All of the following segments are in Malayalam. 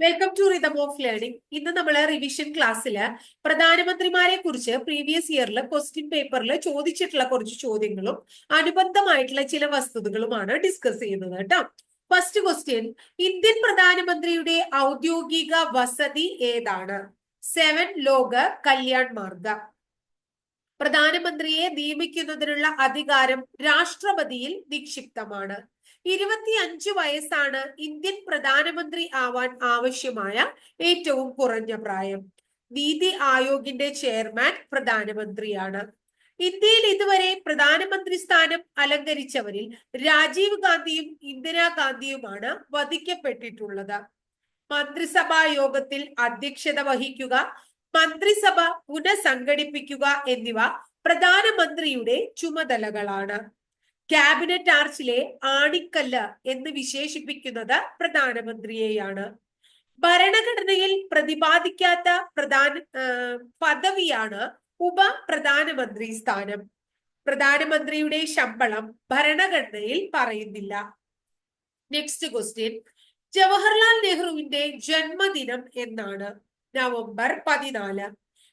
Welcome to rhythm of learning ഇന്ന് നമ്മൾ റിവിഷൻ ക്ലാസ്സിൽ പ്രധാനമന്ത്രിമാരെ കുറിച്ച് പ്രീവിയസ് ഇയറിൽ ക്വസ്റ്റ്യൻ പേപ്പറിൽ ചോദിച്ചിട്ടുള്ള കുറച്ച് ചോദ്യങ്ങളും അനുബന്ധമായിട്ടുള്ള ചില വസ്തുതകളുമാണ് ഡിസ്കസ് ചെയ്യുന്നത് കേട്ടോ. ഫസ്റ്റ് ക്വസ്റ്റ്യൻ ഇന്ത്യൻ പ്രധാനമന്ത്രിയുടെ ഔദ്യോഗിക വസതി ഏതാണ്? സെവൻ ലോക കല്യാൺ മാർഗ. പ്രധാനമന്ത്രിയെ നിയമിക്കുന്നതിനുള്ള അധികാരം രാഷ്ട്രപതിയിൽ നിക്ഷിപ്തമാണ്. ഇരുപത്തിയഞ്ച് വയസ്സാണ് ഇന്ത്യൻ പ്രധാനമന്ത്രി ആവാൻ ആവശ്യമായ ഏറ്റവും കുറഞ്ഞ പ്രായം. നീതി ആയോഗിന്റെ ചെയർമാൻ പ്രധാനമന്ത്രിയാണ്. ഇന്ത്യയിൽ ഇതുവരെ പ്രധാനമന്ത്രി സ്ഥാനം അലങ്കരിച്ചവരിൽ രാജീവ് ഗാന്ധിയും ഇന്ദിരാഗാന്ധിയുമാണ് വധിക്കപ്പെട്ടിട്ടുള്ളത്. മന്ത്രിസഭാ യോഗത്തിൽ അധ്യക്ഷത വഹിക്കുക മന്ത്രിസഭ പുനഃസംഘടിപ്പിക്കുക എന്നിവ പ്രധാനമന്ത്രിയുടെ ചുമതലകളാണ്. ക്യാബിനറ്റ് ആർച്ചിലെ ആണിക്കല്ല് എന്ന് വിശേഷിപ്പിക്കുന്നത് പ്രധാനമന്ത്രിയെയാണ്. ഭരണഘടനയിൽ പ്രതിപാദിക്കാത്ത പ്രധാന പദവിയാണ് ഉപ പ്രധാനമന്ത്രി സ്ഥാനം. പ്രധാനമന്ത്രിയുടെ ശമ്പളം ഭരണഘടനയിൽ പറയുന്നില്ല. നെക്സ്റ്റ് ക്വസ്റ്റ്യൻ ജവഹർലാൽ നെഹ്റുവിന്റെ ജന്മദിനം എന്നാണ്. നവംബർ പതിനാല്.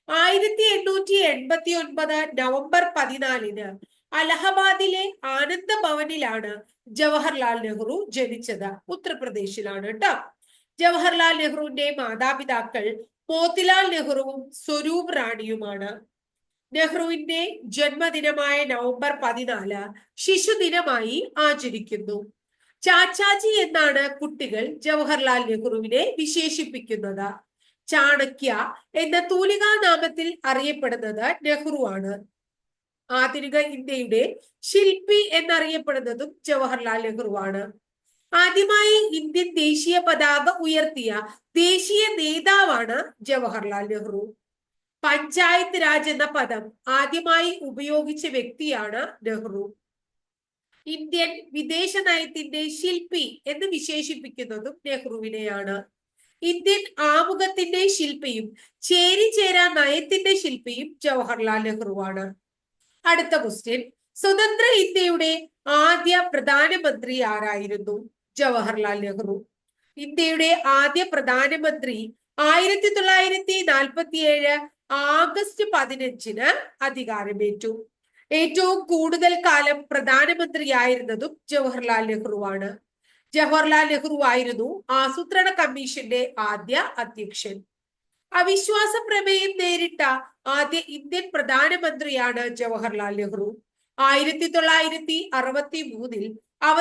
ആയിരത്തി എണ്ണൂറ്റി എൺപത്തി ഒൻപത് നവംബർ പതിനാലിന് അലഹബാദിലെ ആനന്ദ ഭവനിലാണ് ജവഹർലാൽ നെഹ്റു ജനിച്ചത്. ഉത്തർപ്രദേശിലാണ് കേട്ടോ ജവഹർലാൽ നെഹ്റുവിന്റെ മാതാപിതാക്കൾ മോത്തിലാൽ നെഹ്റുവും സ്വരൂപ് റാണിയുമാണ്. നെഹ്റുവിന്റെ ജന്മദിനമായ നവംബർ പതിനാല് ശിശുദിനമായി ആചരിക്കുന്നു. ചാച്ചാജി എന്നാണ് കുട്ടികൾ ജവഹർലാൽ നെഹ്റുവിനെ വിശേഷിപ്പിക്കുന്നത്. ചാണക്യ എന്ന തൂലികാ നാമത്തിൽ അറിയപ്പെടുന്നത് നെഹ്റു ആണ് ആധുനിക ഇന്ത്യയുടെ ശില്പി എന്നറിയപ്പെടുന്നതും ജവഹർലാൽ നെഹ്റു ആണ്. ആദ്യമായി ഇന്ത്യൻ ദേശീയ പതാക ഉയർത്തിയ ദേശീയ നേതാവാണ് ജവഹർലാൽ നെഹ്റു. പഞ്ചായത്ത് രാജ് എന്ന പദം ആദ്യമായി ഉപയോഗിച്ച വ്യക്തിയാണ് നെഹ്റു. ഇന്ത്യൻ വിദേശ നയത്തിന്റെ ശില്പി എന്ന് വിശേഷിപ്പിക്കുന്നതും നെഹ്റുവിനെയാണ്. ഇന്ത്യൻ ആമുഖത്തിന്റെ ശില്പിയും ചേരിചേരാ നയത്തിന്റെ ശില്പിയും ജവഹർലാൽ നെഹ്റുവാണ്. അടുത്ത ക്വസ്റ്റ്യൻ സ്വതന്ത്ര ഇന്ത്യയുടെ ആദ്യ പ്രധാനമന്ത്രി ആരായിരുന്നു? ജവഹർലാൽ നെഹ്റു. ഇന്ത്യയുടെ ആദ്യ പ്രധാനമന്ത്രി ആയിരത്തി തൊള്ളായിരത്തി നാൽപ്പത്തി ഏഴ് ആഗസ്റ്റ് പതിനഞ്ചിന് അധികാരമേറ്റു. ഏറ്റവും കൂടുതൽ കാലം പ്രധാനമന്ത്രിയായിരുന്നതും ജവഹർലാൽ നെഹ്റുവാണ് ജവഹർലാൽ നെഹ്റു ആയിരുന്നു ആസൂത്രണ കമ്മീഷന്റെ ആദ്യ അധ്യക്ഷൻ. അവിശ്വാസ പ്രമേയം നേരിട്ട ആദ്യ ഇന്ത്യൻ പ്രധാനമന്ത്രിയാണ് ജവഹർലാൽ നെഹ്റു. ആയിരത്തി തൊള്ളായിരത്തി അറുപത്തി മൂന്നിൽ അവ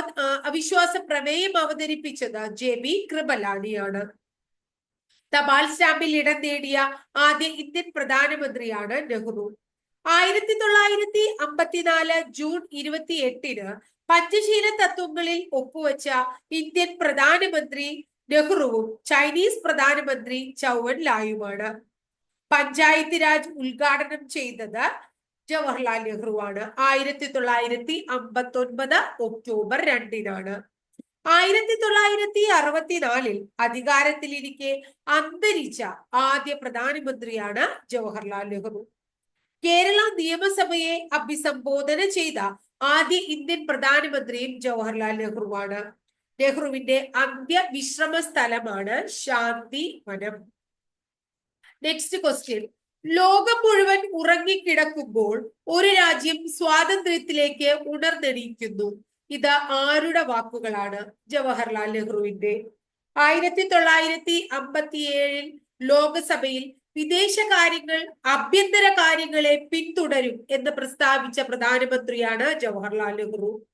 അവിശ്വാസ പ്രമേയം അവതരിപ്പിച്ചത് ജെ ബി കൃപലാനിയാണ്. തപാൽ സ്റ്റാമ്പിൽ ഇടം നേടിയ ആദ്യ ഇന്ത്യൻ പ്രധാനമന്ത്രിയാണ് നെഹ്റു. ആയിരത്തി തൊള്ളായിരത്തി അമ്പത്തിനാല് ജൂൺ ഇരുപത്തി എട്ടിന് പഞ്ചശീല തത്വങ്ങളിൽ ഒപ്പുവെച്ച ഇന്ത്യൻ പ്രധാനമന്ത്രി നെഹ്റുവും ചൈനീസ് പ്രധാനമന്ത്രി ചൗവൻ ലായുമാണ്. പഞ്ചായത്ത് രാജ് ഉദ്ഘാടനം ചെയ്തത് ജവഹർലാൽ നെഹ്റുവാണ് ആയിരത്തി തൊള്ളായിരത്തി അമ്പത്തി ഒൻപത് ഒക്ടോബർ രണ്ടിനാണ്. ആയിരത്തി തൊള്ളായിരത്തി അറുപത്തിനാലിൽ അധികാരത്തിലിരിക്കെ അന്തരിച്ച ആദ്യ പ്രധാനമന്ത്രിയാണ് ജവഹർലാൽ നെഹ്റു. കേരള നിയമസഭയെ അഭിസംബോധന ചെയ്ത ആദ്യ ഇന്ത്യൻ പ്രധാനമന്ത്രിയും ജവഹർലാൽ നെഹ്റുവാണ്. നെഹ്റുവിന്റെ അന്ത്യ വിശ്രമ സ്ഥലമാണ് ശാന്തി വനം. നെക്സ്റ്റ് ക്വസ്റ്റ്യൻ ലോകം മുഴുവൻ ഉറങ്ങിക്കിടക്കുമ്പോൾ ഒരു രാജ്യം സ്വാതന്ത്ര്യത്തിലേക്ക് ഉണർന്നെണീക്കുന്നു. ഇത് ആരുടെ വാക്കുകളാണ്? ജവഹർലാൽ നെഹ്റുവിന്റെ. ആയിരത്തി തൊള്ളായിരത്തി അമ്പത്തി ഏഴിൽ ലോകസഭയിൽ വിദേശകാര്യങ്ങൾ ആഭ്യന്തര കാര്യങ്ങളെ പിന്തുടരും എന്ന് പ്രസ്താവിച്ച പ്രധാനമന്ത്രിയാണ് ജവഹർലാൽ നെഹ്റു.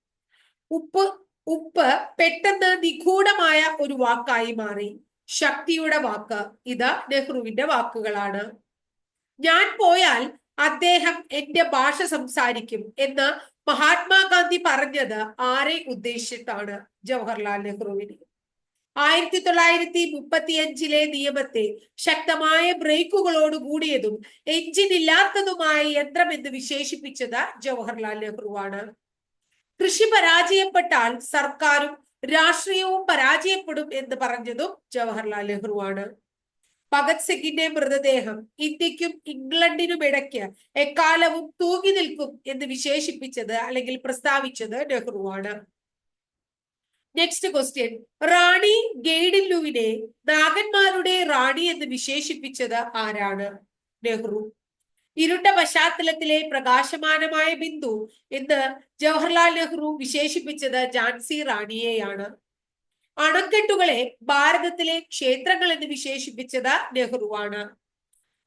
ഉപ്പ് ഉപ്പ് പെട്ടെന്ന് നിഗൂഢമായ ഒരു വാക്കായി മാറി. ശക്തിയുടെ വാക്ക് ഇത് നെഹ്റുവിന്റെ വാക്കുകളാണ്. ഞാൻ പോയാൽ അദ്ദേഹം എന്റെ ഭാഷ സംസാരിക്കും എന്ന് മഹാത്മാഗാന്ധി പറഞ്ഞത് ആരെ ഉദ്ദേശിച്ചിട്ടാണ് ജവഹർലാൽ നെഹ്റുവിന്. ആയിരത്തി തൊള്ളായിരത്തി മുപ്പത്തി അഞ്ചിലെ നിയമത്തെ ശക്തമായ ബ്രേക്കുകളോട് കൂടിയതും എഞ്ചിൻ ഇല്ലാത്തതുമായ യന്ത്രം എന്ന് വിശേഷിപ്പിച്ചത് ജവഹർലാൽ നെഹ്റുവാണ്. കൃഷി പരാജയപ്പെട്ടാൽ സർക്കാരും രാഷ്ട്രീയവും പരാജയപ്പെടും എന്ന് പറഞ്ഞതും ജവഹർലാൽ നെഹ്റുവാണ് ഭഗത് സിംഗിന്റെ മൃതദേഹം ഇന്ത്യക്കും ഇംഗ്ലണ്ടിനും ഇടയ്ക്ക് എക്കാലവും തൂങ്ങി നിൽക്കും എന്ന് വിശേഷിപ്പിച്ചത് അല്ലെങ്കിൽ പ്രസ്താവിച്ചത് നെഹ്റുവാണ് നെക്സ്റ്റ് ക്വസ്റ്റ്യൻ റാണി ഗെയ്ഡില്ലുവിനെ നാഗന്മാരുടെ റാണി എന്ന് വിശേഷിപ്പിച്ചത് ആരാണ്? നെഹ്റു. ഇരുണ്ട പശ്ചാത്തലത്തിലെ പ്രകാശമാനമായ ബിന്ദു എന്ന് ജവഹർലാൽ നെഹ്റു വിശേഷിപ്പിച്ചത് ഝാൻസി റാണിയെയാണ്. അണക്കെട്ടുകളെ ഭാരതത്തിലെ ക്ഷേത്രങ്ങൾ എന്ന് വിശേഷിപ്പിച്ചത് നെഹ്റുവാണ്.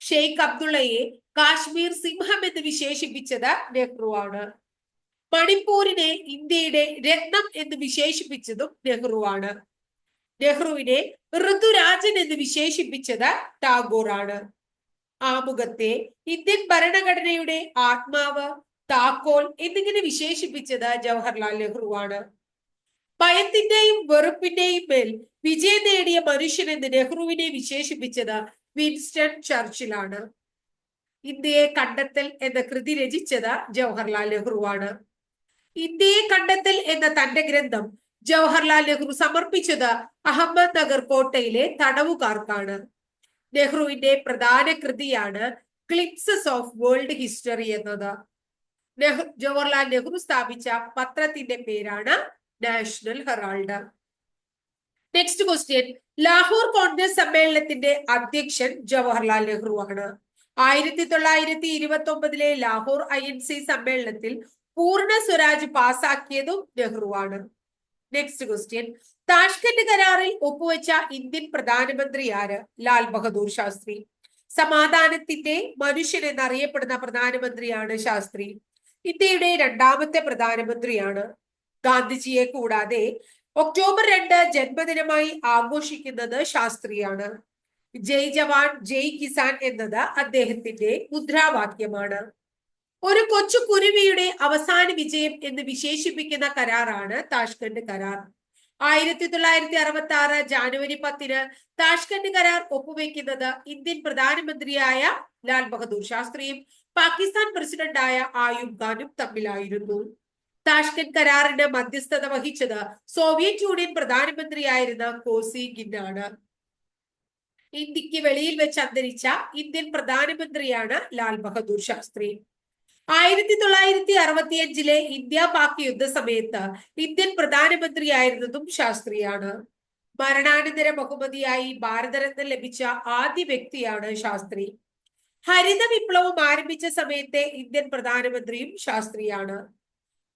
ഷെയ്ഖ് അബ്ദുള്ളയെ കാശ്മീർ സിംഹം എന്ന് വിശേഷിപ്പിച്ചത് നെഹ്റുവാണ്. മണിപ്പൂരിനെ ഇന്ത്യയുടെ രത്നം എന്ന് വിശേഷിപ്പിച്ചതും നെഹ്റുവാണ്. നെഹ്റുവിനെ ഋതുരാജൻ എന്ന് വിശേഷിപ്പിച്ചത് ടാഗോറാണ്. ആമുഖത്തെ ഇന്ത്യൻ ഭരണഘടനയുടെ ആത്മാവ് താക്കോൽ എന്നിങ്ങനെ വിശേഷിപ്പിച്ചത് ജവഹർലാൽ നെഹ്റുവാണ് ഭയത്തിന്റെയും വെറുപ്പിന്റെയും മേൽ വിജയം നേടിയ മനുഷ്യൻ എന്ന് നെഹ്റുവിനെ വിശേഷിപ്പിച്ചത് വിൻസ്റ്റൺ ചർച്ചിലാണ്. ഇന്ത്യയെ കണ്ടെത്തൽ എന്ന കൃതി രചിച്ചത് ജവഹർലാൽ നെഹ്റുവാണ് ഇന്ത്യയെ കണ്ടെത്തൽ എന്ന തന്റെ ഗ്രന്ഥം ജവഹർലാൽ നെഹ്റു സമർപ്പിച്ചത് അഹമ്മദ് നഗർ കോട്ടയിലെ തടവുകാർക്കാണ്. നെഹ്റുവിന്റെ പ്രധാന കൃതിയാണ് ക്ലിപ്സസ് ഓഫ് വേൾഡ് ഹിസ്റ്ററി എന്നത്. നെഹ്റു ജവഹർലാൽ നെഹ്റു സ്ഥാപിച്ച പത്രത്തിന്റെ പേരാണ് National Herald. Next question Lahore Congress സമ്മേളനത്തിന്റെ അധ്യക്ഷൻ ജവഹർലാൽ നെഹ്റു ആണ്. ആയിരത്തി തൊള്ളായിരത്തി ഇരുപത്തി ഒമ്പതിലെ ലാഹോർ ഐ എൻ സി സമ്മേളനത്തിൽ പൂർണ സ്വരാജ് പാസാക്കിയതും നെഹ്റുവാണ് നെക്സ്റ്റ് ക്വസ്റ്റ്യൻ താഷ്കന്റ് കരാറിൽ ഒപ്പുവെച്ച ഇന്ത്യൻ പ്രധാനമന്ത്രി ആര്? ലാൽ ബഹദൂർ ശാസ്ത്രി. സമാധാനത്തിന്റെ മനുഷ്യൻ എന്നറിയപ്പെടുന്ന പ്രധാനമന്ത്രിയാണ് ശാസ്ത്രി. ഇന്ത്യയുടെ രണ്ടാമത്തെ പ്രധാനമന്ത്രിയാണ്. ഗാന്ധിജിയെ കൂടാതെ ഒക്ടോബർ രണ്ട് ജന്മദിനമായി ആഘോഷിക്കുന്നത് ശാസ്ത്രിയാണ്. ജയ് ജവാൻ ജയ് കിസാൻ എന്നത് അദ്ദേഹത്തിന്റെ മുദ്രാവാക്യമാണ്. ഒരു കൊച്ചു കുരുവിയുടെ അവസാന വിജയം എന്ന് വിശേഷിപ്പിക്കുന്ന കരാറാണ് താഷ്കണ്ട് കരാർ. ആയിരത്തി തൊള്ളായിരത്തി അറുപത്തി ആറ് ജാനുവരി പത്തിന് താഷ്കണ്ട് കരാർ ഒപ്പുവെക്കുന്നത് ഇന്ത്യൻ പ്രധാനമന്ത്രിയായ ലാൽ ബഹദൂർ ശാസ്ത്രിയും പാകിസ്ഥാൻ പ്രസിഡന്റായ ആയുബ് ഖാനും തമ്മിലായിരുന്നു. താഷ്കന്റ് കരാറിന് മധ്യസ്ഥത വഹിച്ചത് സോവിയറ്റ് യൂണിയൻ പ്രധാനമന്ത്രിയായിരുന്ന കോസി ഗിന്നാണ്. ഇന്ത്യയ്ക്ക് വെളിയിൽ വെച്ച് അന്തരിച്ച ഇന്ത്യൻ പ്രധാനമന്ത്രിയാണ് ലാൽ ബഹദൂർ ശാസ്ത്രി. ആയിരത്തി തൊള്ളായിരത്തി അറുപത്തിയഞ്ചിലെ ഇന്ത്യ പാക് യുദ്ധസമയത്ത് ഇന്ത്യൻ പ്രധാനമന്ത്രിയായിരുന്നതും ശാസ്ത്രിയാണ്. മരണാനന്തര ബഹുമതിയായി ഭാരതരത്ന ലഭിച്ച ആദ്യ വ്യക്തിയാണ് ശാസ്ത്രി. ഹരിത വിപ്ലവം ആരംഭിച്ച സമയത്തെ ഇന്ത്യൻ പ്രധാനമന്ത്രിയും ശാസ്ത്രിയാണ്.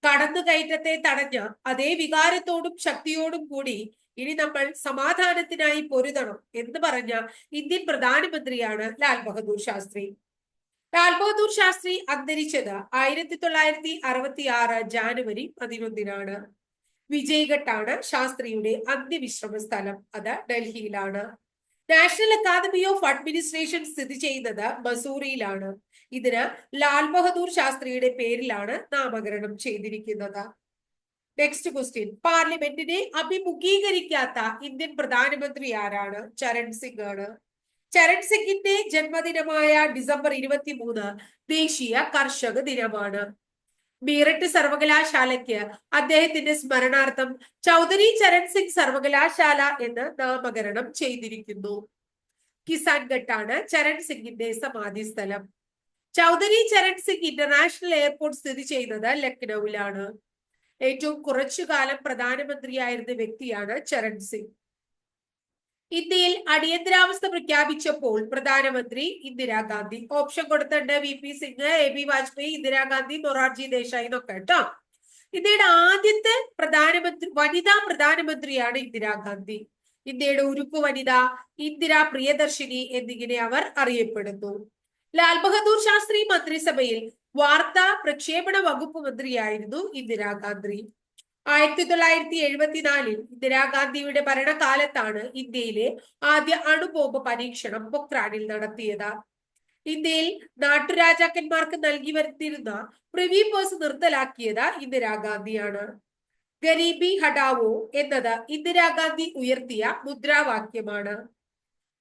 കടന്നുകയറ്റത്തെ തടഞ്ഞ അതേ വികാരത്തോടും ശക്തിയോടും കൂടി ഇനി നമ്മൾ സമാധാനത്തിനായി പൊരുതണം എന്ന് പറഞ്ഞ ഇന്ത്യൻ പ്രധാനമന്ത്രിയാണ് ലാൽ ബഹദൂർ ശാസ്ത്രി. ലാൽ ബഹദൂർ ശാസ്ത്രി അന്തരിച്ചത് ആയിരത്തി തൊള്ളായിരത്തി അറുപത്തി ആറ് ജാനുവരി പതിനൊന്നിനാണ്. വിജയ്ഘട്ടാണ് ശാസ്ത്രിയുടെ അന്ത്യവിശ്രമ സ്ഥലം അത് ഡൽഹിയിലാണ്. നാഷണൽ അക്കാദമി ഓഫ് അഡ്മിനിസ്ട്രേഷൻ സ്ഥിതി ചെയ്യുന്നത് മസൂറിയിലാണ്. ഇതിന് ലാൽ ബഹദൂർ ശാസ്ത്രിയുടെ പേരിലാണ് നാമകരണം ചെയ്തിരിക്കുന്നത്. നെക്സ്റ്റ് ക്വസ്റ്റ്യൻ പാർലമെന്റിനെ അഭിമുഖീകരിക്കാത്ത ഇന്ത്യൻ പ്രധാനമന്ത്രി ആരാണ്? ചരൺ സിംഗ് ആണ്. ചരൺ സിംഗിന്റെ ജന്മദിനമായ ഡിസംബർ ഇരുപത്തി മൂന്ന് ദേശീയ കർഷക ദിനമാണ്. മീററ്റ് സർവകലാശാലയ്ക്ക് അദ്ദേഹത്തിന്റെ സ്മരണാർത്ഥം ചൗധരി ചരൺ സിംഗ് സർവകലാശാല എന്ന് നാമകരണം ചെയ്തിരിക്കുന്നു. കിസാൻ ഘട്ടാണ് ചരൺ സിംഗിന്റെ സമാധി സ്ഥലം. ചൗധരി ചരൺ സിംഗ് ഇന്റർനാഷണൽ എയർപോർട്ട് സ്ഥിതി ചെയ്യുന്നത് ലക്നൌവിലാണ്. ഏറ്റവും കുറച്ചു കാലം പ്രധാനമന്ത്രിയായിരുന്ന വ്യക്തിയാണ് ചരൺ സിംഗ് ഇന്ത്യയിൽ അടിയന്തരാവസ്ഥ പ്രഖ്യാപിച്ചപ്പോൾ പ്രധാനമന്ത്രി ഇന്ദിരാഗാന്ധി ഓപ്ഷൻ കൊടുത്തിട്ടുണ്ട്. V P Singh A B Vajpayee Indira Gandhi Morarji Desai എന്നൊക്കെ കേട്ടോ. ഇന്ത്യയുടെ ആദ്യത്തെ പ്രധാനമന്ത്രി വനിതാ പ്രധാനമന്ത്രിയാണ് ഇന്ദിരാഗാന്ധി. ഇന്ത്യയുടെ ഉരുപ്പ് വനിത ഇന്ദിര പ്രിയദർശിനി എന്നിങ്ങനെ അവർ അറിയപ്പെടുന്നു. ലാൽ ബഹദൂർ ശാസ്ത്രി മന്ത്രിസഭയിൽ വാർത്താ പ്രക്ഷേപണ വകുപ്പ് മന്ത്രിയായിരുന്നു ഇന്ദിരാഗാന്ധി. ആയിരത്തി തൊള്ളായിരത്തി എഴുപത്തിനാലിൽ ഇന്ദിരാഗാന്ധിയുടെ ഭരണകാലത്താണ് ഇന്ത്യയിലെ ആദ്യ അണുബോംബ് പരീക്ഷണം പൊക്രാനിൽ നടത്തിയത്. ഇന്ത്യയിൽ നാട്ടുരാജാക്കന്മാർക്ക് നൽകി വരുത്തിയിരുന്ന പ്രിവി പേഴ്സ് നിർത്തലാക്കിയത് ഇന്ദിരാഗാന്ധിയാണ് ഗരീബി ഹഡാവോ എന്നത് ഇന്ദിരാഗാന്ധി ഉയർത്തിയ മുദ്രാവാക്യമാണ്.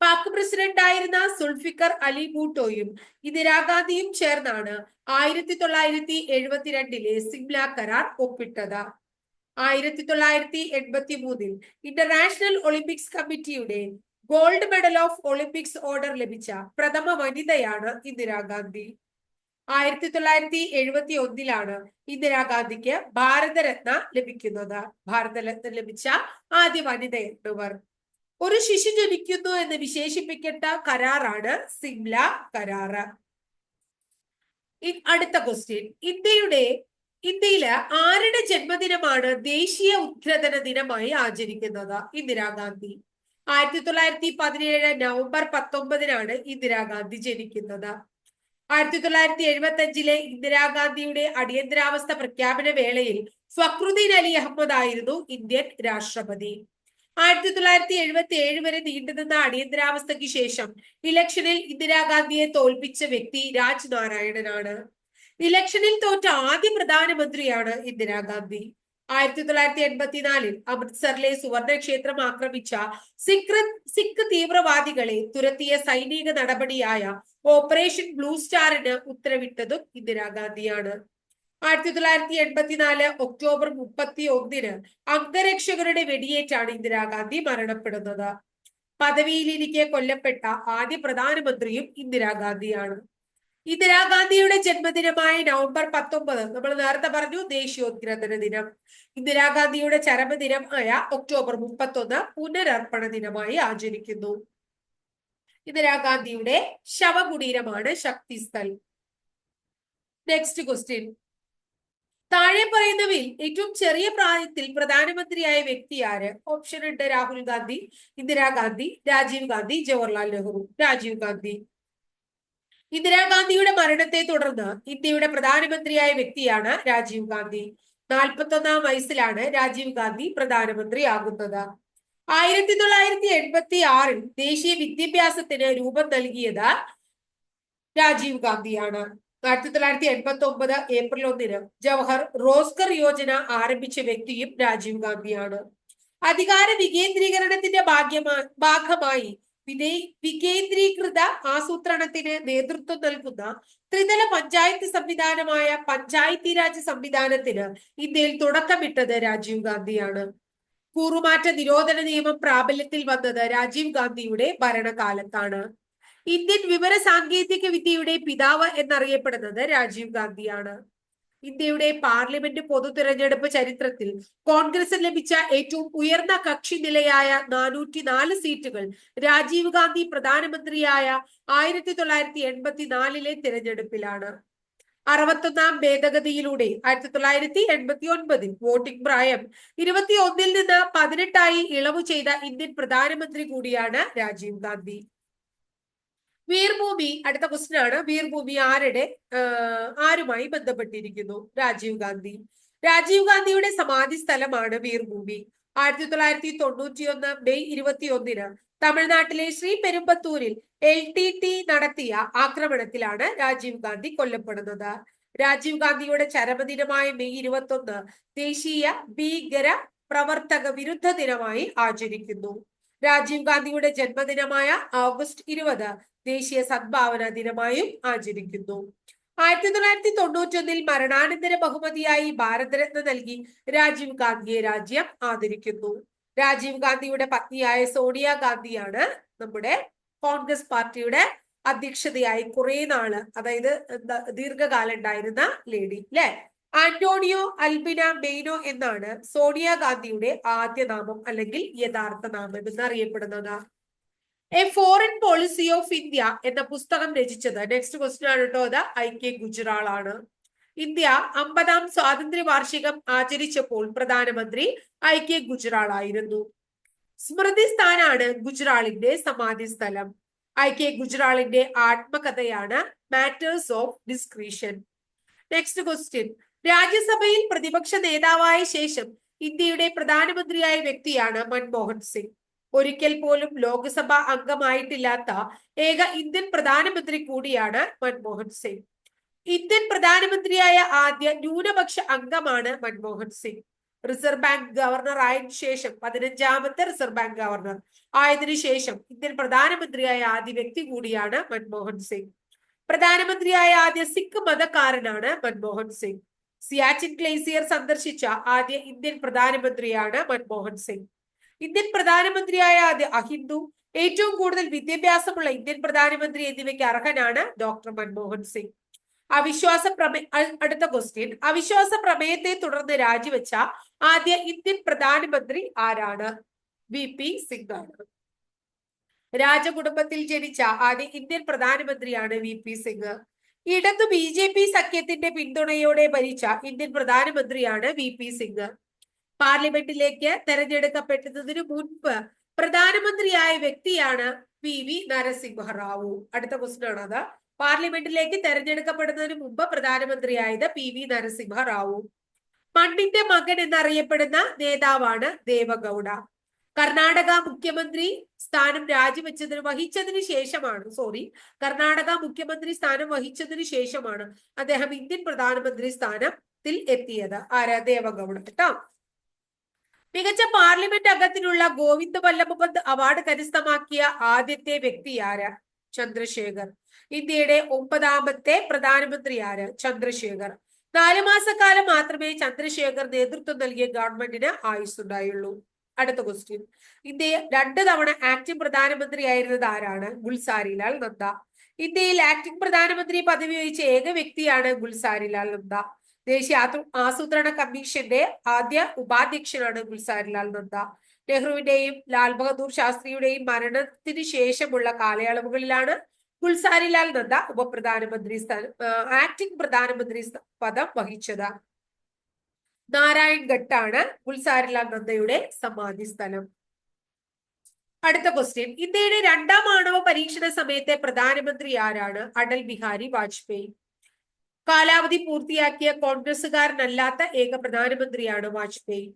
പാക് പ്രസിഡന്റ് ആയിരുന്ന സുൾഫിക്കർ അലി ഭൂട്ടോയും ഇന്ദിരാഗാന്ധിയും ചേർന്നാണ് ആയിരത്തി തൊള്ളായിരത്തി എഴുപത്തിരണ്ടിലെ സിംല കരാർ ഒപ്പിട്ടത്. ആയിരത്തി തൊള്ളായിരത്തി എൺപത്തി മൂന്നിൽ ഇന്റർനാഷണൽ ഒളിമ്പിക്സ് കമ്മിറ്റിയുടെ gold medal of Olympics order ലഭിച്ച പ്രഥമ വനിതയാണ് ഇന്ദിരാഗാന്ധി ആയിരത്തി തൊള്ളായിരത്തി എഴുപത്തി ഒന്നിലാണ് ഇന്ദിരാഗാന്ധിക്ക് ഭാരതരത്ന ലഭിക്കുന്നത്. ഭാരതരത്ന ലഭിച്ച ആദ്യ വനിത എന്നിവർ ഒരു ശിശു ജനിക്കുന്നു എന്ന് വിശേഷിപ്പിക്കട്ട കരാറാണ് സിംല കരാറ്. അടുത്ത ക്വസ്റ്റ്യൻ ഇന്ത്യയുടെ ഇന്ത്യയിൽ ആരുടെ ജന്മദിനമാണ് ദേശീയ ഉദ്ഘാടന ദിനമായി ആചരിക്കുന്നത്? ഇന്ദിരാഗാന്ധി. ആയിരത്തി തൊള്ളായിരത്തി പതിനേഴ് നവംബർ പത്തൊമ്പതിനാണ് ഇന്ദിരാഗാന്ധി ജനിക്കുന്നത്. ആയിരത്തി തൊള്ളായിരത്തി എഴുപത്തി അഞ്ചിലെ ഇന്ദിരാഗാന്ധിയുടെ അടിയന്തരാവസ്ഥ പ്രഖ്യാപന വേളയിൽ ഫക്രുദ്ദീൻ അലി അഹമ്മദ് ആയിരുന്നു ഇന്ത്യൻ രാഷ്ട്രപതി. ആയിരത്തി തൊള്ളായിരത്തി എഴുപത്തി ഏഴ് വരെ നീണ്ടുനിന്ന അടിയന്തരാവസ്ഥയ്ക്ക് ശേഷം ഇലക്ഷനിൽ ഇന്ദിരാഗാന്ധിയെ തോൽപ്പിച്ച വ്യക്തി രാജ് നാരായണനാണ്. ഇലക്ഷനിൽ തോറ്റ ആദ്യ പ്രധാനമന്ത്രിയാണ് ഇന്ദിരാഗാന്ധി ആയിരത്തി തൊള്ളായിരത്തി എൺപത്തിനാലിൽ അമൃത്സറിലെ സുവർണ ക്ഷേത്രം ആക്രമിച്ച സിഖ് സിഖ് തീവ്രവാദികളെ തുരത്തിയ സൈനിക നടപടിയായ ഓപ്പറേഷൻ ബ്ലൂ സ്റ്റാറിന് ഉത്തരവിട്ടതും ഇന്ദിരാഗാന്ധിയാണ് ആയിരത്തി തൊള്ളായിരത്തി എൺപത്തിനാല് ഒക്ടോബർ മുപ്പത്തി ഒന്നിന് അംഗരക്ഷകരുടെ വെടിയേറ്റാണ് ഇന്ദിരാഗാന്ധി മരണപ്പെടുന്നത്. പദവിയിലിരിക്കെ കൊല്ലപ്പെട്ട ആദ്യ പ്രധാനമന്ത്രിയും ഇന്ദിരാഗാന്ധിയാണ് ഇന്ദിരാഗാന്ധിയുടെ ജന്മദിനമായ നവംബർ പത്തൊമ്പത് നമ്മൾ നേരത്തെ പറഞ്ഞു ദേശീയോദ്ഗ്രഥന ദിനം. ഇന്ദിരാഗാന്ധിയുടെ ചരമദിനം ആയ ഒക്ടോബർ മുപ്പത്തൊന്ന് പുനരർപ്പണ ദിനമായി ആചരിക്കുന്നു. ഇന്ദിരാഗാന്ധിയുടെ ശവകുടീരമാണ് ശക്തിസ്ഥൽ. നെക്സ്റ്റ് ക്വസ്റ്റ്യൻ താഴെ പറയുന്നവയിൽ ഏറ്റവും ചെറിയ പ്രായത്തിൽ പ്രധാനമന്ത്രിയായ വ്യക്തി ആര്? ഓപ്ഷൻ ഉണ്ട് രാഹുൽ ഗാന്ധി ഇന്ദിരാഗാന്ധി രാജീവ് ഗാന്ധി ജവഹർലാൽ നെഹ്റു. രാജീവ് ഗാന്ധി. ഇന്ദിരാഗാന്ധിയുടെ മരണത്തെ തുടർന്ന് ഇന്ത്യയുടെ പ്രധാനമന്ത്രിയായ വ്യക്തിയാണ് രാജീവ് ഗാന്ധി. നാൽപ്പത്തൊന്നാം വയസ്സിലാണ് രാജീവ് ഗാന്ധി പ്രധാനമന്ത്രിയാകുന്നത് ആയിരത്തി തൊള്ളായിരത്തി എൺപത്തി ആറിൽ ദേശീയ വിദ്യാഭ്യാസത്തിന് രൂപം നൽകിയത് രാജീവ് ഗാന്ധിയാണ്. ആയിരത്തി തൊള്ളായിരത്തി എൺപത്തി ഒമ്പത് ഏപ്രിൽ ഒന്നിന് ജവഹർ റോസ്കർ യോജന ആരംഭിച്ച വ്യക്തിയും രാജീവ് ഗാന്ധിയാണ്. അധികാര വികേന്ദ്രീകരണത്തിന്റെ ഭാഗ്യമാ ഭാഗമായി വിനേ വികേന്ദ്രീകൃത ആസൂത്രണത്തിന് നേതൃത്വം നൽകുന്ന ത്രിതല പഞ്ചായത്ത് സംവിധാനമായ പഞ്ചായത്തി രാജ് സംവിധാനത്തിന് ഇന്ത്യയിൽ തുടക്കമിട്ടത് രാജീവ് ഗാന്ധിയാണ്. കൂറുമാറ്റ നിരോധന നിയമം പ്രാബല്യത്തിൽ വന്നത് രാജീവ് ഗാന്ധിയുടെ ഭരണകാലത്താണ്. ഇന്ത്യൻ വിവര സാങ്കേതിക വിദ്യയുടെ പിതാവ് എന്നറിയപ്പെടുന്നത് രാജീവ് ഗാന്ധിയാണ്. ഇന്ത്യയുടെ പാർലമെന്റ് പൊതു തിരഞ്ഞെടുപ്പ് ചരിത്രത്തിൽ കോൺഗ്രസിന് ലഭിച്ച ഏറ്റവും ഉയർന്ന കക്ഷി നിലയായ നാനൂറ്റി നാല് സീറ്റുകൾ രാജീവ് ഗാന്ധി പ്രധാനമന്ത്രിയായ ആയിരത്തി തൊള്ളായിരത്തി എൺപത്തിനാലിലെ തിരഞ്ഞെടുപ്പിലാണ്. അറുപത്തൊന്നാം ഭേദഗതിയിലൂടെ ആയിരത്തി തൊള്ളായിരത്തി എൺപത്തി ഒൻപതിൽ വോട്ടിംഗ് പ്രായം ഇരുപത്തി ഒന്നിൽ നിന്ന് പതിനെട്ടായി ഇളവ് ചെയ്ത ഇന്ത്യൻ പ്രധാനമന്ത്രി കൂടിയാണ് രാജീവ് ഗാന്ധി. വീർഭൂമി അടുത്ത ക്വസ്റ്റ്യൻ ആണ്. വീർഭൂമി ആരുടെ ആരുമായി ബന്ധപ്പെട്ടിരിക്കുന്നു? രാജീവ് ഗാന്ധി. രാജീവ് ഗാന്ധിയുടെ സമാധി സ്ഥലമാണ് വീർഭൂമി. ആയിരത്തി തൊള്ളായിരത്തി തൊണ്ണൂറ്റി ഒന്ന് മെയ് ഇരുപത്തി ഒന്നിന് തമിഴ്നാട്ടിലെ ശ്രീ പെരുമ്പത്തൂരിൽ എൽ ടി ടി നടത്തിയ ആക്രമണത്തിലാണ് രാജീവ് ഗാന്ധി കൊല്ലപ്പെടുന്നത്. രാജീവ് ഗാന്ധിയുടെ ചരമദിനമായ മെയ് ഇരുപത്തി ഒന്ന് ദേശീയ ഭീകര പ്രവർത്തക വിരുദ്ധ ദിനമായി ആചരിക്കുന്നു. രാജീവ് ഗാന്ധിയുടെ ജന്മദിനമായ ഓഗസ്റ്റ് ഇരുപത് ദേശീയ സദ്ഭാവന ദിനമായും ആചരിക്കുന്നു. ആയിരത്തി തൊള്ളായിരത്തി തൊണ്ണൂറ്റൊന്നിൽ മരണാനന്തര ബഹുമതിയായി ഭാരതരത്ന നൽകി രാജീവ് ഗാന്ധിയെ രാജ്യം ആദരിക്കുന്നു. രാജീവ് ഗാന്ധിയുടെ പത്നിയായ സോണിയ ഗാന്ധിയാണ് നമ്മുടെ കോൺഗ്രസ് പാർട്ടിയുടെ അധ്യക്ഷതയായി കുറെ നാൾ അതായത് ദീർഘകാലം ഉണ്ടായിരുന്ന ലേഡി അല്ലെ ആന്റോണിയോ അൽബിന മെയ്നോ എന്നാണ് സോണിയ ഗാന്ധിയുടെ ആദ്യ നാമം അല്ലെങ്കിൽ യഥാർത്ഥ നാമം എന്നറിയപ്പെടുന്നത്. A foreign policy of India എന്ന പുസ്തകം രചിച്ചത്. നെക്സ്റ്റ് ക്വസ്റ്റ്യൻ ആണ് കേട്ടോ അത്. ഐ കെ ഗുജറാൾ ആണ് ഇന്ത്യ അമ്പതാം സ്വാതന്ത്ര്യ വാർഷികം ആചരിച്ചപ്പോൾ പ്രധാനമന്ത്രി ഐ കെ ഗുജറാൾ ആയിരുന്നു സ്മൃതി സ്ഥാനാണ് ഗുജറാളിന്റെ സമാധി സ്ഥലം. ഐ കെ ഗുജറാളിന്റെ ആത്മകഥയാണ് matters of discretion next question രാജ്യസഭയിൽ പ്രതിപക്ഷ നേതാവായ ശേഷം ഇന്ത്യയുടെ പ്രധാനമന്ത്രിയായ വ്യക്തിയാണ് മൻമോഹൻ സിംഗ്. ഒരിക്കൽ പോലും ലോക്സഭ അംഗമായിട്ടില്ലാത്ത ഏക ഇന്ത്യൻ പ്രധാനമന്ത്രി കൂടിയാണ് മൻമോഹൻ സിംഗ്. ഇന്ത്യൻ പ്രധാനമന്ത്രിയായ ആദ്യ ന്യൂനപക്ഷ അംഗമാണ് Manmohan Singh. Reserve bank governor ആയതിനു ശേഷം പതിനഞ്ചാമത്തെ റിസർവ് ബാങ്ക് ഗവർണർ ആയതിനു ശേഷം ഇന്ത്യൻ പ്രധാനമന്ത്രിയായ ആദ്യ വ്യക്തി കൂടിയാണ് മൻമോഹൻ സിംഗ്. പ്രധാനമന്ത്രിയായ ആദ്യ സിഖ് മതക്കാരനാണ് മൻമോഹൻ സിംഗ്. സിയാച്ചിൻ ഗ്ലേസിയർ സന്ദർശിച്ച ആദ്യ ഇന്ത്യൻ പ്രധാനമന്ത്രിയാണ് മൻമോഹൻ സിംഗ്. ഇന്ത്യൻ പ്രധാനമന്ത്രിയായ അഹിന്ദു ഏറ്റവും കൂടുതൽ വിദ്യാഭ്യാസമുള്ള ഇന്ത്യൻ പ്രധാനമന്ത്രി എന്നിവയ്ക്ക് അർഹനാണ് ഡോക്ടർ മൻമോഹൻ സിംഗ്. അവിശ്വാസ പ്രമേ അടുത്ത ക്വസ്റ്റ്യൻ അവിശ്വാസ പ്രമേയത്തെ തുടർന്ന് രാജിവെച്ച ആദ്യ ഇന്ത്യൻ പ്രധാനമന്ത്രി ആരാണ്? വി പി സിംഗ് ആണ് രാജകുടുംബത്തിൽ ജനിച്ച ആദ്യ ഇന്ത്യൻ പ്രധാനമന്ത്രിയാണ് വി പി സിംഗ്. ഇടതു ബി ജെ പി സഖ്യത്തിന്റെ പിന്തുണയോടെ ഭരിച്ച ഇന്ത്യൻ പ്രധാനമന്ത്രിയാണ് വി പി സിംഗ്. പാർലമെന്റിലേക്ക് തെരഞ്ഞെടുക്കപ്പെട്ടതിനു മുൻപ് പ്രധാനമന്ത്രിയായ വ്യക്തിയാണ് പി വി നരസിംഹറാവു അടുത്ത ക്വസ്റ്റ്യൻ അത് പാർലമെന്റിലേക്ക് തെരഞ്ഞെടുക്കപ്പെടുന്നതിന് മുമ്പ് പ്രധാനമന്ത്രിയായത് പി വി നരസിംഹറാവു മണ്ണിന്റെ മകൻ എന്നറിയപ്പെടുന്ന നേതാവാണ് ദേവഗൌഡ. കർണാടക മുഖ്യമന്ത്രി സ്ഥാനം രാജിവെച്ചതിന് വഹിച്ചതിന് ശേഷമാണ് സോറി കർണാടക മുഖ്യമന്ത്രി സ്ഥാനം വഹിച്ചതിന് ശേഷമാണ് അദ്ദേഹം ഇന്ത്യൻ പ്രധാനമന്ത്രി സ്ഥാനത്തിൽ എത്തിയത്. ആരാ? ദേവഗൌഡ. കേട്ടോ? മികച്ച പാർലമെന്റ് അംഗത്തിനുള്ള ഗോവിന്ദ് വല്ലഭ പന്ത് അവാർഡ് കരസ്ഥമാക്കിയ ആദ്യത്തെ വ്യക്തി ആര്? ചന്ദ്രശേഖർ. ഇന്ത്യയുടെ ഒമ്പതാമത്തെ പ്രധാനമന്ത്രി ആര്? ചന്ദ്രശേഖർ. നാലു മാസക്കാലം മാത്രമേ ചന്ദ്രശേഖർ നേതൃത്വം നൽകിയ ഗവൺമെന്റിന് ആയുസ്സുണ്ടായുള്ളൂ. അടുത്ത ക്വസ്റ്റ്യൻ ഇന്ത്യ രണ്ടു തവണ ആക്ടിംഗ് പ്രധാനമന്ത്രിയായിരുന്നത് ആരാണ്? ഗുൽസാരിലാൽ നന്ദ ഇന്ത്യയിൽ ആക്ടിംഗ് പ്രധാനമന്ത്രി പദവി വഹിച്ച ഏക വ്യക്തിയാണ് ഗുൽസാരിലാൽ നന്ദ ദേശീയ ആസൂത്രണ കമ്മീഷന്റെ ആദ്യ ഉപാധ്യക്ഷനാണ് ഗുൽസാരിലാൽ നന്ദ നെഹ്റുവിന്റെയും ലാൽ ബഹദൂർ ശാസ്ത്രിയുടെയും മരണത്തിന് ശേഷമുള്ള കാലയളവുകളിലാണ് ഗുൽസാരിലാൽ നന്ദ ഉപപ്രധാനമന്ത്രി സ്ഥാനം ആക്ടിംഗ് പ്രധാനമന്ത്രി പദം വഹിച്ചത്. നാരായൺ ഘട്ടാണ് ഗുൽസാരിലാൽ നന്ദയുടെ സമാധി സ്ഥലം. അടുത്ത ക്വസ്റ്റ്യൻ ഇന്ത്യയുടെ രണ്ടാം ആണവ പരീക്ഷണ സമയത്തെ പ്രധാനമന്ത്രി ആരാണ്? അടൽ ബിഹാരി വാജ്പേയി. കാലാവധി പൂർത്തിയാക്കിയ കോൺഗ്രസുകാരനല്ലാത്ത ഏക പ്രധാനമന്ത്രിയാണ് വാജ്പേയി.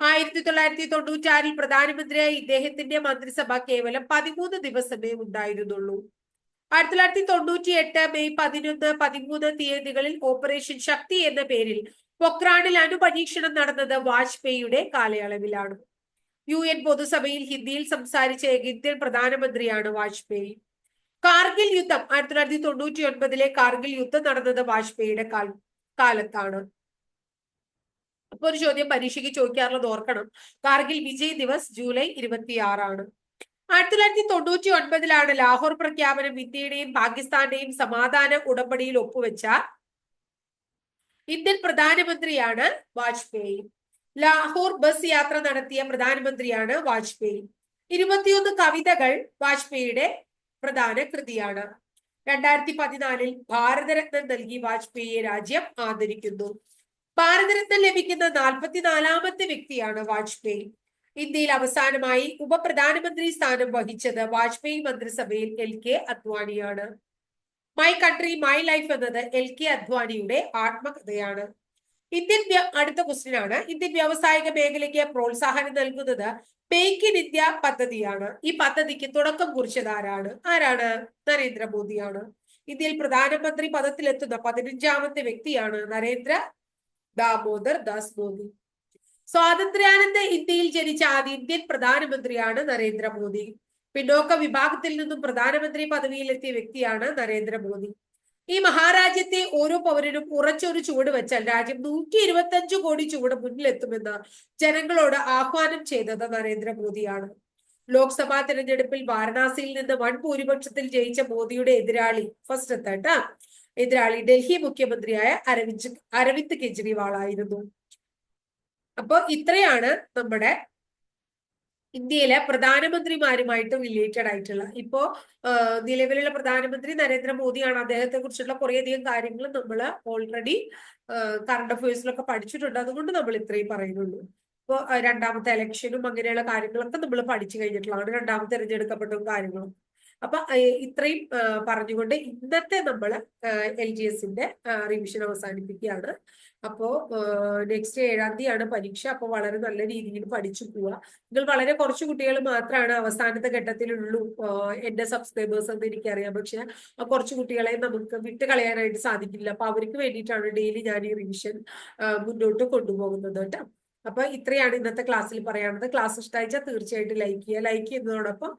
ആയിരത്തി തൊള്ളായിരത്തി തൊണ്ണൂറ്റാറിൽ പ്രധാനമന്ത്രിയായി ഇദ്ദേഹത്തിന്റെ മന്ത്രിസഭ കേവലം പതിമൂന്ന് ദിവസമേ ഉണ്ടായിരുന്നുള്ളൂ. ആയിരത്തി തൊള്ളായിരത്തി തൊണ്ണൂറ്റി എട്ട് മെയ് പതിനൊന്ന് പതിമൂന്ന് തീയതികളിൽ ഓപ്പറേഷൻ ശക്തി എന്ന പേരിൽ പൊക്രാണിൽ അനുപരീക്ഷണം നടന്നത് വാജ്പേയിയുടെ കാലയളവിലാണ്. യു എൻ പൊതുസഭയിൽ ഹിന്ദിയിൽ സംസാരിച്ച ഇന്ത്യൻ പ്രധാനമന്ത്രിയാണ് വാജ്പേയി. കാർഗിൽ യുദ്ധം. ആയിരത്തി തൊള്ളായിരത്തി തൊണ്ണൂറ്റി ഒൻപതിലെ കാർഗിൽ യുദ്ധം നടന്നത് വാജ്പേയിയുടെ കാല കാലത്താണ്. അപ്പൊ ഒരു ചോദ്യം പരീക്ഷയ്ക്ക് ചോദിക്കാറുള്ളത് ഓർക്കണം. കാർഗിൽ വിജയ് ദിവസ് ജൂലൈ ഇരുപത്തിയാറാണ്. ആയിരത്തി തൊള്ളായിരത്തി തൊണ്ണൂറ്റി ഒൻപതിലാണ് ലാഹോർ പ്രഖ്യാപനം ഇന്ത്യയുടെയും പാകിസ്ഥാന്റെയും സമാധാന ഉടമ്പടിയിൽ ഒപ്പുവെച്ച ഇന്ത്യൻ പ്രധാനമന്ത്രിയാണ് വാജ്പേയി. ലാഹോർ ബസ് യാത്ര നടത്തിയ പ്രധാനമന്ത്രിയാണ് വാജ്പേയി. ഇരുപത്തിയൊന്ന് കവിതകൾ വാജ്പേയിയുടെ പ്രധാന കൃതിയാണ്. രണ്ടായിരത്തി പതിനാലിൽ ഭാരതരത്നം നൽകി വാജ്പേയിയെ രാജ്യം ആദരിക്കുന്നു. ഭാരതരത്നം ലഭിക്കുന്ന നാൽപ്പത്തിനാലാമത്തെ വ്യക്തിയാണ് വാജ്പേയി. ഇന്ത്യയിൽ അവസാനമായി ഉപപ്രധാനമന്ത്രി സ്ഥാനം വഹിച്ചത് വാജ്പേയി മന്ത്രിസഭയിൽ എൽ കെ അദ്വാനിയാണ്. മൈ കൺട്രി മൈ ലൈഫ് എന്നത് എൽ കെ അദ്വാനിയുടെ ആത്മകഥയാണ്. ഇന്ത്യൻ അടുത്ത ക്വസ്റ്റ്യൻ ആണ്. ഇന്ത്യൻ വ്യാവസായിക മേഖലയ്ക്ക് പ്രോത്സാഹനം നൽകുന്നത് മേക്ക് ഇൻ ഇന്ത്യ പദ്ധതിയാണ്. ഈ പദ്ധതിക്ക് തുടക്കം കുറിച്ചത് ആരാണ്? ആരാണ്? നരേന്ദ്രമോദിയാണ്. ഇന്ത്യയിൽ പ്രധാനമന്ത്രി പദത്തിലെത്തുന്ന പതിനഞ്ചാമത്തെ വ്യക്തിയാണ് നരേന്ദ്ര ദാമോദർ ദാസ് മോദി. സ്വാതന്ത്ര്യാനന്ദ ഇന്ത്യയിൽ ജനിച്ച ആദ്യ ഇന്ത്യൻ പ്രധാനമന്ത്രിയാണ് നരേന്ദ്രമോദി. പിന്നോക്ക വിഭാഗത്തിൽ നിന്നും പ്രധാനമന്ത്രി പദവിയിലെത്തിയ വ്യക്തിയാണ് നരേന്ദ്രമോദി. ഈ മഹാരാജ്യത്തെ ഓരോ പൗരനും ഉറച്ചൊരു ചുവട് വെച്ചാൽ രാജ്യം നൂറ്റി ഇരുപത്തി അഞ്ചു കോടി ചുവട് മുന്നിലെത്തുമെന്ന് ജനങ്ങളോട് ആഹ്വാനം ചെയ്തത് നരേന്ദ്രമോദിയാണ്. ലോക്സഭാ തിരഞ്ഞെടുപ്പിൽ വാരണാസിയിൽ നിന്ന് വൻ ഭൂരിപക്ഷത്തിൽ ജയിച്ച മോദിയുടെ എതിരാളി ഫസ്റ്റ് എത്തട്ട എതിരാളി ഡൽഹി മുഖ്യമന്ത്രിയായ അരവിന്ദ് അരവിന്ദ് കെജ്രിവാൾ ആയിരുന്നു. അപ്പൊ ഇത്രയാണ് നമ്മുടെ ഇന്ത്യയിലെ പ്രധാനമന്ത്രിമാരുമായിട്ട് റിലേറ്റഡ് ആയിട്ടുള്ള. ഇപ്പോ നിലവിലുള്ള പ്രധാനമന്ത്രി നരേന്ദ്രമോദിയാണ്. അദ്ദേഹത്തെ കുറിച്ചുള്ള കുറേയധികം കാര്യങ്ങൾ നമ്മൾ ഓൾറെഡി കറണ്ട് അഫയേഴ്സിലൊക്കെ പഠിച്ചിട്ടുണ്ട്. അതുകൊണ്ട് നമ്മൾ ഇത്രയും പറയുന്നുള്ളൂ. ഇപ്പോ രണ്ടാമത്തെ ഇലക്ഷനും അങ്ങനെയുള്ള കാര്യങ്ങളൊക്കെ നമ്മൾ പഠിച്ചു കഴിഞ്ഞിട്ടുള്ളതാണ്. രണ്ടാമത്തെ തിരഞ്ഞെടുക്കപ്പെട്ട കാര്യങ്ങളും. അപ്പൊ ഇത്രയും പറഞ്ഞുകൊണ്ട് ഇന്നത്തെ നമ്മൾ എൽ ജി എസിന്റെ റിവിഷൻ അവസാനിപ്പിക്കുകയാണ്. അപ്പോ നെക്സ്റ്റ് ഏഴാം തീയതിയാണ് പരീക്ഷ. അപ്പൊ വളരെ നല്ല രീതിയിൽ പഠിച്ചു പോവുക നിങ്ങൾ വളരെ കുറച്ച് കുട്ടികൾ മാത്രമാണ് അവസാനത്തെ ഘട്ടത്തിലുള്ളൂ എന്റെ സബ്സ്ക്രൈബേഴ്സ് എന്ന് എനിക്കറിയാം. പക്ഷെ ആ കുറച്ച് കുട്ടികളെ നമുക്ക് വിട്ട് കളയാനായിട്ട് സാധിക്കില്ല. അപ്പൊ അവർക്ക് വേണ്ടിയിട്ടാണ് ഡെയിലി ഞാൻ ഈ റിവിഷൻ മുന്നോട്ട് കൊണ്ടുപോകുന്നത് കേട്ടോ. അപ്പൊ ഇത്രയാണ് ഇന്നത്തെ ക്ലാസ്സിൽ പറയാനുള്ളത്. ക്ലാസ് ഇഷ്ടമായിച്ചാൽ തീർച്ചയായിട്ടും ലൈക്ക് ചെയ്യുക. ലൈക്ക് ചെയ്യുന്നതോടൊപ്പം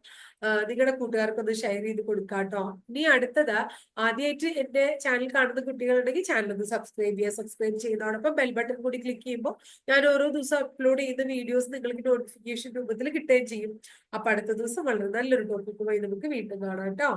നിങ്ങളുടെ കൂട്ടുകാർക്കൊന്ന് ഷെയർ ചെയ്ത് കൊടുക്കാട്ടോ. ഇനി അടുത്തത് ആദ്യമായിട്ട് എന്റെ ചാനൽ കാണുന്ന കുട്ടികളുണ്ടെങ്കിൽ ചാനൽ ഒന്ന് സബ്സ്ക്രൈബ് ചെയ്യുക. സബ്സ്ക്രൈബ് ചെയ്യുന്നതോടൊപ്പം ബെൽ ബട്ടൺ കൂടി ക്ലിക്ക് ചെയ്യുമ്പോൾ ഞാൻ ഓരോ ദിവസം അപ്ലോഡ് ചെയ്യുന്ന വീഡിയോസ് നിങ്ങൾക്ക് നോട്ടിഫിക്കേഷൻ രൂപത്തിൽ കിട്ടുകയും ചെയ്യും. അപ്പൊ അടുത്ത ദിവസം വളരെ നല്ലൊരു ടോപ്പിക്കുമായി നമുക്ക് വീണ്ടും കാണാം കേട്ടോ.